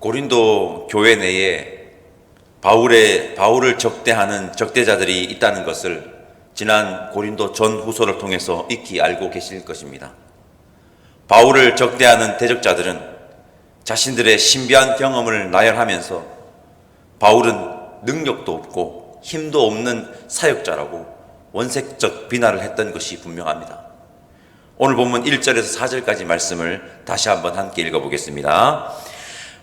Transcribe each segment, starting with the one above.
고린도 교회 내에 바울의 바울을 적대하는 적대자들이 있다는 것을 지난 고린도 전 후서를 통해서 익히 알고 계실 것입니다. 바울을 적대하는 대적자들은 자신들의 신비한 경험을 나열하면서 바울은 능력도 없고 힘도 없는 사역자라고 원색적 비난을 했던 것이 분명합니다. 오늘 본문 1절에서 4절까지 말씀을 다시 한번 함께 읽어보겠습니다.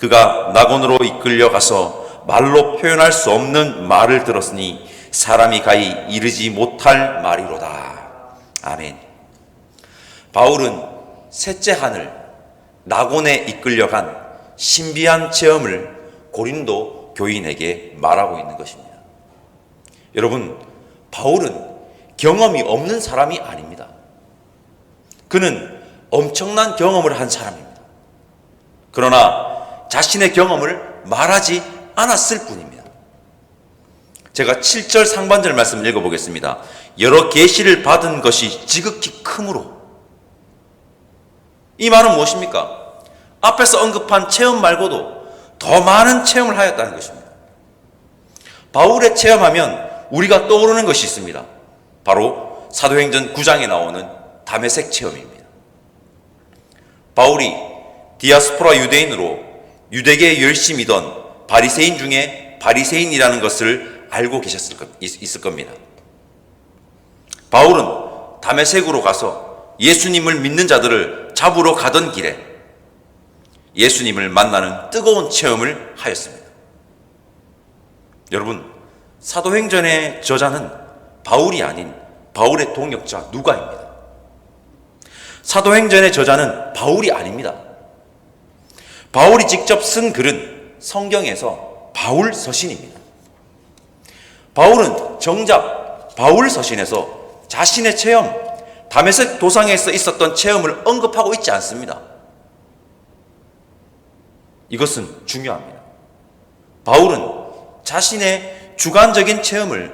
그가 낙원으로 이끌려 가서 말로 표현할 수 없는 말을 들었으니 사람이 가히 이르지 못할 말이로다. 아멘. 바울은 셋째 하늘 낙원에 이끌려간 신비한 체험을 고린도 교인에게 말하고 있는 것입니다. 여러분, 바울은 경험이 없는 사람이 아닙니다. 그는 엄청난 경험을 한 사람입니다. 그러나 자신의 경험을 말하지 않았을 뿐입니다. 제가 7절 상반절 말씀 읽어보겠습니다. 여러 계시를 받은 것이 지극히 크므로 이 말은 무엇입니까? 앞에서 언급한 체험 말고도 더 많은 체험을 하였다는 것입니다. 바울의 체험하면 우리가 떠오르는 것이 있습니다. 바로 사도행전 9장에 나오는 담에색 체험입니다. 바울이 디아스포라 유대인으로 유대계에 열심이던 바리새인 중에 바리새인이라는 것을 알고 계셨을 것, 있을 겁니다. 바울은 담에색으로 가서 예수님을 믿는 자들을 잡으러 가던 길에 예수님을 만나는 뜨거운 체험을 하였습니다. 여러분, 사도행전의 저자는 바울이 아닌 바울의 동역자 누가입니다. 사도행전의 저자는 바울이 아닙니다. 바울이 직접 쓴 글은 성경에서 바울 서신입니다. 바울은 정작 바울 서신에서 자신의 체험, 담에색 도상에서 있었던 체험을 언급하고 있지 않습니다. 이것은 중요합니다. 바울은 자신의 주관적인 체험을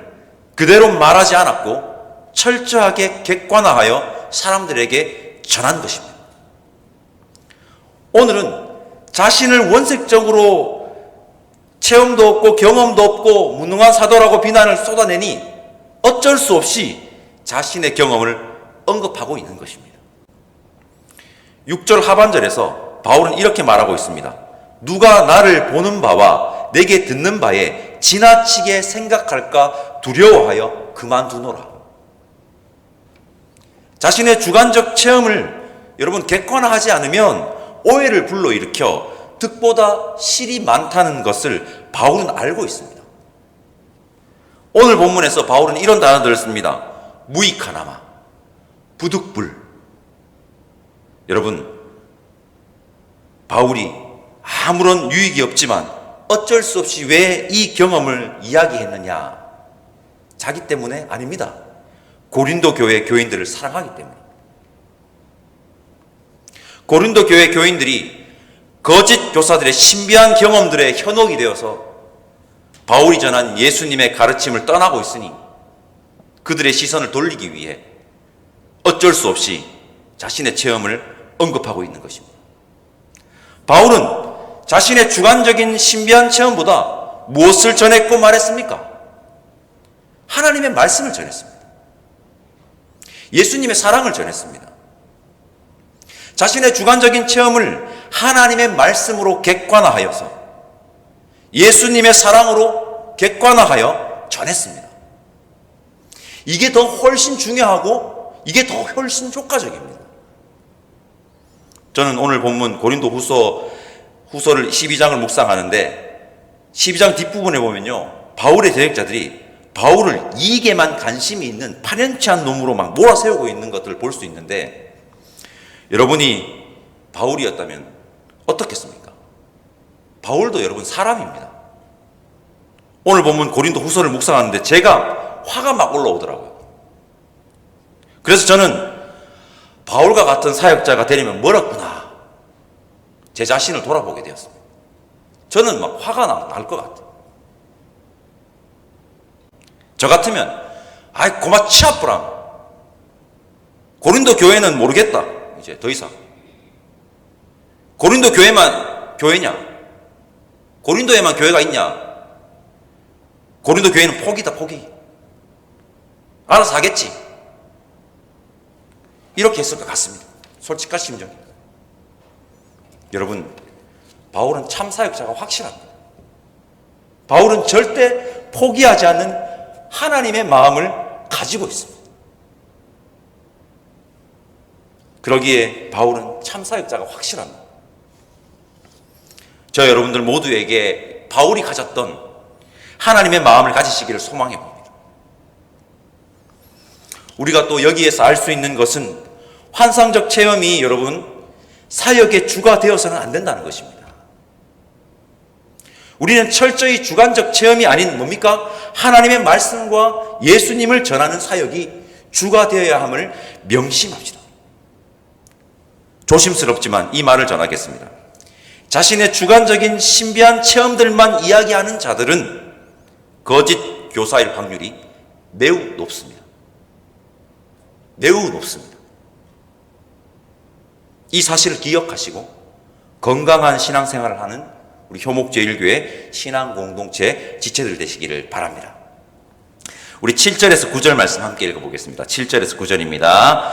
그대로 말하지 않았고 철저하게 객관화하여 사람들에게 전한 것입니다. 오늘은 자신을 원색적으로 체험도 없고 경험도 없고 무능한 사도라고 비난을 쏟아내니 어쩔 수 없이 자신의 경험을 언급하고 있는 것입니다. 6절 하반절에서 바울은 이렇게 말하고 있습니다. 누가 나를 보는 바와 내게 듣는 바에 지나치게 생각할까 두려워하여 그만두노라. 자신의 주관적 체험을 여러분 객관화하지 않으면 오해를 불러일으켜 득보다 실이 많다는 것을 바울은 알고 있습니다. 오늘 본문에서 바울은 이런 단어들을 씁니다. 무익하나마, 부득불. 여러분, 바울이 아무런 유익이 없지만 어쩔 수 없이 왜 이 경험을 이야기했느냐? 자기 때문에 아닙니다. 고린도 교회 교인들을 사랑하기 때문에. 고린도 교회 교인들이 거짓 교사들의 신비한 경험들의 현혹이 되어서 바울이 전한 예수님의 가르침을 떠나고 있으니 그들의 시선을 돌리기 위해 어쩔 수 없이 자신의 체험을 언급하고 있는 것입니다. 바울은 자신의 주관적인 신비한 체험보다 무엇을 전했고 말했습니까? 하나님의 말씀을 전했습니다. 예수님의 사랑을 전했습니다. 자신의 주관적인 체험을 하나님의 말씀으로 객관화하여서 예수님의 사랑으로 객관화하여 전했습니다. 이게 더 훨씬 중요하고 이게 더 훨씬 효과적입니다. 저는 오늘 본문 고린도 후서 후서를 12장을 묵상하는데 12장 뒷부분에 보면요. 바울의 대적자들이 바울을 이익에만 관심이 있는 파렴치한 놈으로 막 몰아세우고 있는 것들을 볼 수 있는데 여러분이 바울이었다면 어떻겠습니까? 바울도 여러분 사람입니다. 오늘 보면 고린도 후서를 묵상하는데 제가 화가 막 올라오더라고요. 그래서 저는 바울과 같은 사역자가 되려면 멀었구나. 제 자신을 돌아보게 되었습니다. 저는 막 화가 날 것 같아요. 저 같으면, 아이, 고마 치아뿌랑. 고린도 교회는 모르겠다. 이제 더 이상. 고린도 교회만 교회냐? 고린도에만 교회가 있냐? 고린도 교회는 포기다, 포기. 알아서 하겠지. 이렇게 했을 것 같습니다. 솔직한 심정. 여러분, 바울은 참 사역자가 확실합니다. 바울은 절대 포기하지 않는 하나님의 마음을 가지고 있습니다. 그러기에 바울은 참 사역자가 확실합니다. 저 여러분들 모두에게 바울이 가졌던 하나님의 마음을 가지시기를 소망해 봅니다. 우리가 또 여기에서 알 수 있는 것은 환상적 체험이 여러분 사역의 주가 되어서는 안 된다는 것입니다. 우리는 철저히 주관적 체험이 아닌 뭡니까? 하나님의 말씀과 예수님을 전하는 사역이 주가 되어야 함을 명심합시다. 조심스럽지만 이 말을 전하겠습니다. 자신의 주관적인 신비한 체험들만 이야기하는 자들은 거짓 교사일 확률이 매우 높습니다. 매우 높습니다. 이 사실을 기억하시고 건강한 신앙생활을 하는 우리 효목제일교회 신앙 공동체 지체들 되시기를 바랍니다. 우리 7절에서 9절 말씀 함께 읽어보겠습니다. 7절에서 9절입니다.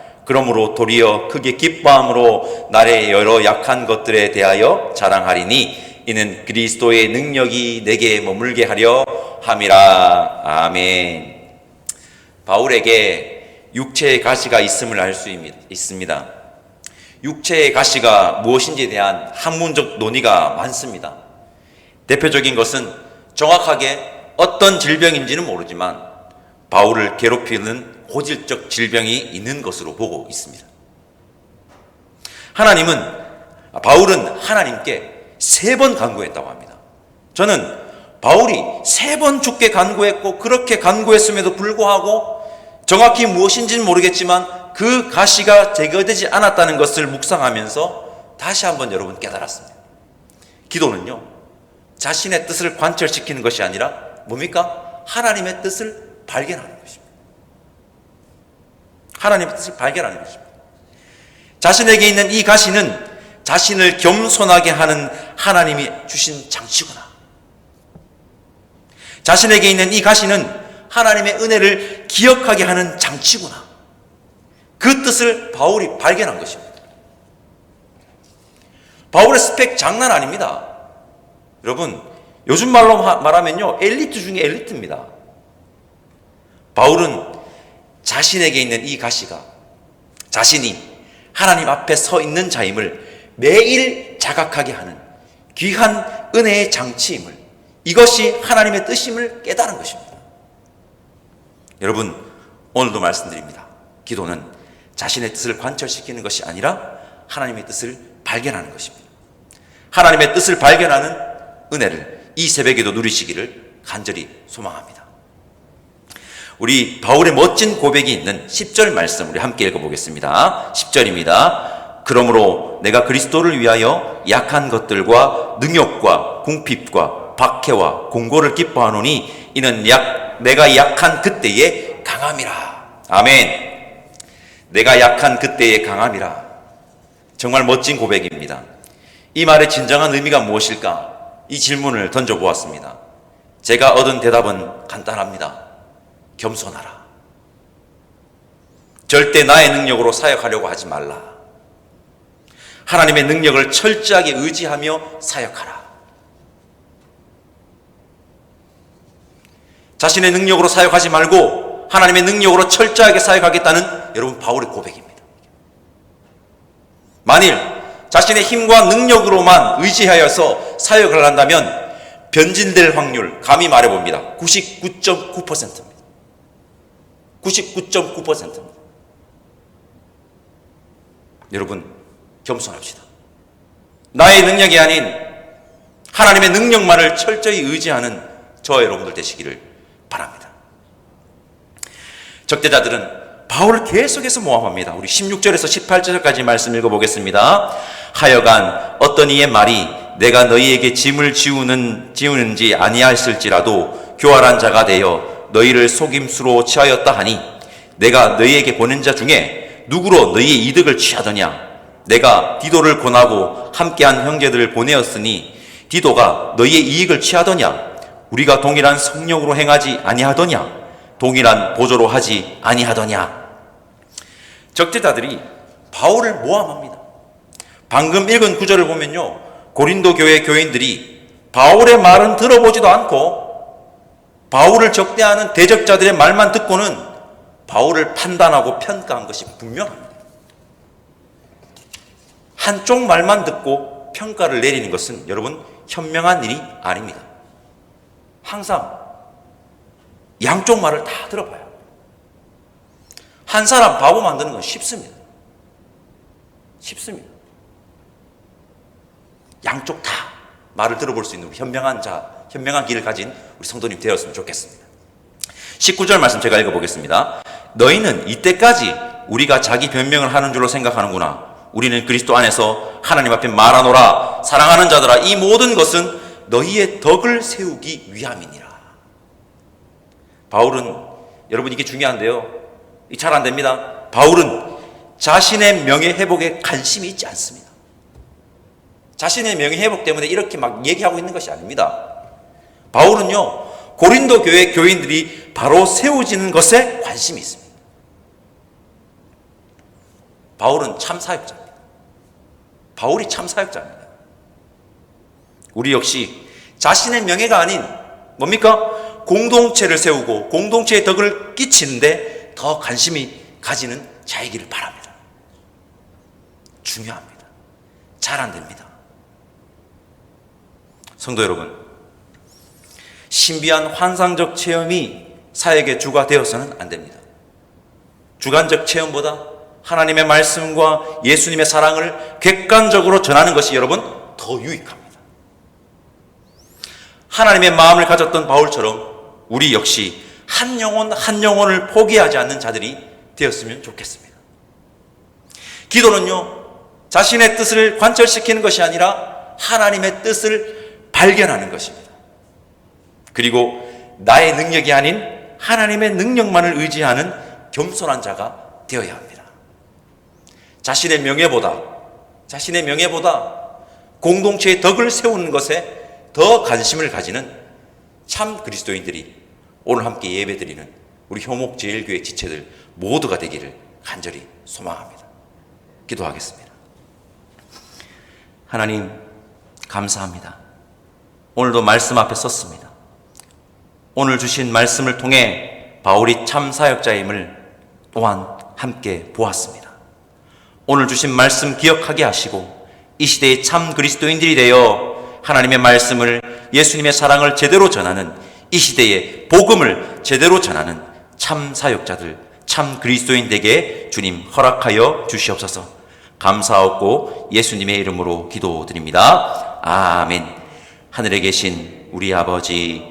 그러므로 도리어 크게 기뻐함으로 나의 여러 약한 것들에 대하여 자랑하리니 이는 그리스도의 능력이 내게 머물게 하려 함이라. 아멘. 바울에게 육체의 가시가 있음을 알 수 있습니다. 육체의 가시가 무엇인지에 대한 학문적 논의가 많습니다. 대표적인 것은 정확하게 어떤 질병인지는 모르지만 바울을 괴롭히는 고질적 질병이 있는 것으로 보고 있습니다. 하나님은 바울은 하나님께 세 번 간구했다고 합니다. 저는 바울이 세 번 죽게 간구했고 그렇게 간구했음에도 불구하고 정확히 무엇인지는 모르겠지만 그 가시가 제거되지 않았다는 것을 묵상하면서 다시 한번 여러분 깨달았습니다. 기도는요, 자신의 뜻을 관철시키는 것이 아니라 뭡니까? 하나님의 뜻을 발견하는 것입니다. 하나님의 뜻을 발견하는 것입니다. 자신에게 있는 이 가시는 자신을 겸손하게 하는 하나님이 주신 장치구나. 자신에게 있는 이 가시는 하나님의 은혜를 기억하게 하는 장치구나. 그 뜻을 바울이 발견한 것입니다. 바울의 스펙 장난 아닙니다. 여러분, 요즘 말로 말하면요, 엘리트 중에 엘리트입니다. 바울은 자신에게 있는 이 가시가 자신이 하나님 앞에 서 있는 자임을 매일 자각하게 하는 귀한 은혜의 장치임을 이것이 하나님의 뜻임을 깨달은 것입니다. 여러분, 오늘도 말씀드립니다. 기도는 자신의 뜻을 관철시키는 것이 아니라 하나님의 뜻을 발견하는 것입니다. 하나님의 뜻을 발견하는 은혜를 이 새벽에도 누리시기를 간절히 소망합니다. 우리 바울의 멋진 고백이 있는 10절 말씀 우리 함께 읽어보겠습니다. 10절입니다. 그러므로 내가 그리스도를 위하여 약한 것들과 능욕과 궁핍과 박해와 공고를 기뻐하노니 이는 약 내가 약한 그때의 강함이라. 아멘. 내가 약한 그때의 강함이라. 정말 멋진 고백입니다. 이 말의 진정한 의미가 무엇일까? 이 질문을 던져보았습니다. 제가 얻은 대답은 간단합니다. 겸손하라. 절대 나의 능력으로 사역하려고 하지 말라. 하나님의 능력을 철저하게 의지하며 사역하라. 자신의 능력으로 사역하지 말고 하나님의 능력으로 철저하게 사역하겠다는 여러분 바울의 고백입니다. 만일 자신의 힘과 능력으로만 의지하여서 사역을 한다면 변진될 확률 감히 말해봅니다. 99.9%입니다. 99.9%입니다. 여러분 겸손합시다. 나의 능력이 아닌 하나님의 능력만을 철저히 의지하는 저 여러분들 되시기를 바랍니다. 적대자들은 바울을 계속해서 모함합니다. 우리 16절에서 18절까지 말씀 읽어보겠습니다. 하여간 어떤 이의 말이 내가 너희에게 짐을 지우는, 지우는지 아니하였을지라도 교활한 자가 되어 너희를 속임수로 취하였다 하니 내가 너희에게 보낸 자 중에 누구로 너희의 이득을 취하더냐? 내가 디도를 권하고 함께한 형제들을 보내었으니 디도가 너희의 이익을 취하더냐? 우리가 동일한 성령으로 행하지 아니하더냐? 동일한 보조로 하지 아니하더냐? 적대자들이 바울을 모함합니다. 방금 읽은 구절을 보면요. 고린도 교회 교인들이 바울의 말은 들어보지도 않고 바울을 적대하는 대적자들의 말만 듣고는 바울을 판단하고 평가한 것이 분명합니다. 한쪽 말만 듣고 평가를 내리는 것은 여러분 현명한 일이 아닙니다. 항상 양쪽 말을 다 들어봐요. 한 사람 바보 만드는 건 쉽습니다. 쉽습니다. 양쪽 다 말을 들어볼 수 있는 현명한 자, 현명한 길을 가진 우리 성도님 되었으면 좋겠습니다. 19절 말씀 제가 읽어보겠습니다. 너희는 이때까지 우리가 자기 변명을 하는 줄로 생각하는구나. 우리는 그리스도 안에서 하나님 앞에 말하노라. 사랑하는 자들아, 이 모든 것은 너희의 덕을 세우기 위함이니라. 바울은, 여러분 이게 중요한데요. 잘 안 됩니다. 바울은 자신의 명예 회복에 관심이 있지 않습니다. 자신의 명예 회복 때문에 이렇게 막 얘기하고 있는 것이 아닙니다. 바울은요, 고린도 교회 교인들이 바로 세워지는 것에 관심이 있습니다. 바울은 참 사역자입니다. 바울이 참 사역자입니다. 우리 역시 자신의 명예가 아닌 뭡니까? 공동체를 세우고 공동체의 덕을 끼치는데 더 관심이 가지는 자이기를 바랍니다. 중요합니다. 잘 안 됩니다. 성도 여러분, 신비한 환상적 체험이 사역의 주가 되어서는 안 됩니다. 주관적 체험보다 하나님의 말씀과 예수님의 사랑을 객관적으로 전하는 것이 여러분 더 유익합니다. 하나님의 마음을 가졌던 바울처럼 우리 역시 한 영혼 한 영혼을 포기하지 않는 자들이 되었으면 좋겠습니다. 기도는요, 자신의 뜻을 관철시키는 것이 아니라 하나님의 뜻을 발견하는 것입니다. 그리고 나의 능력이 아닌 하나님의 능력만을 의지하는 겸손한 자가 되어야 합니다. 자신의 명예보다, 자신의 명예보다 공동체의 덕을 세우는 것에 더 관심을 가지는 참 그리스도인들이 오늘 함께 예배드리는 우리 효목 제일교회 지체들 모두가 되기를 간절히 소망합니다. 기도하겠습니다. 하나님, 감사합니다. 오늘도 말씀 앞에 섰습니다. 오늘 주신 말씀을 통해 바울이 참 사역자임을 또한 함께 보았습니다. 오늘 주신 말씀 기억하게 하시고 이 시대의 참 그리스도인들이 되어 하나님의 말씀을 예수님의 사랑을 제대로 전하는 이 시대의 복음을 제대로 전하는 참 사역자들, 참 그리스도인 되게 주님 허락하여 주시옵소서. 감사하고 예수님의 이름으로 기도드립니다. 아멘. 하늘에 계신 우리 아버지,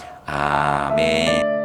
아멘.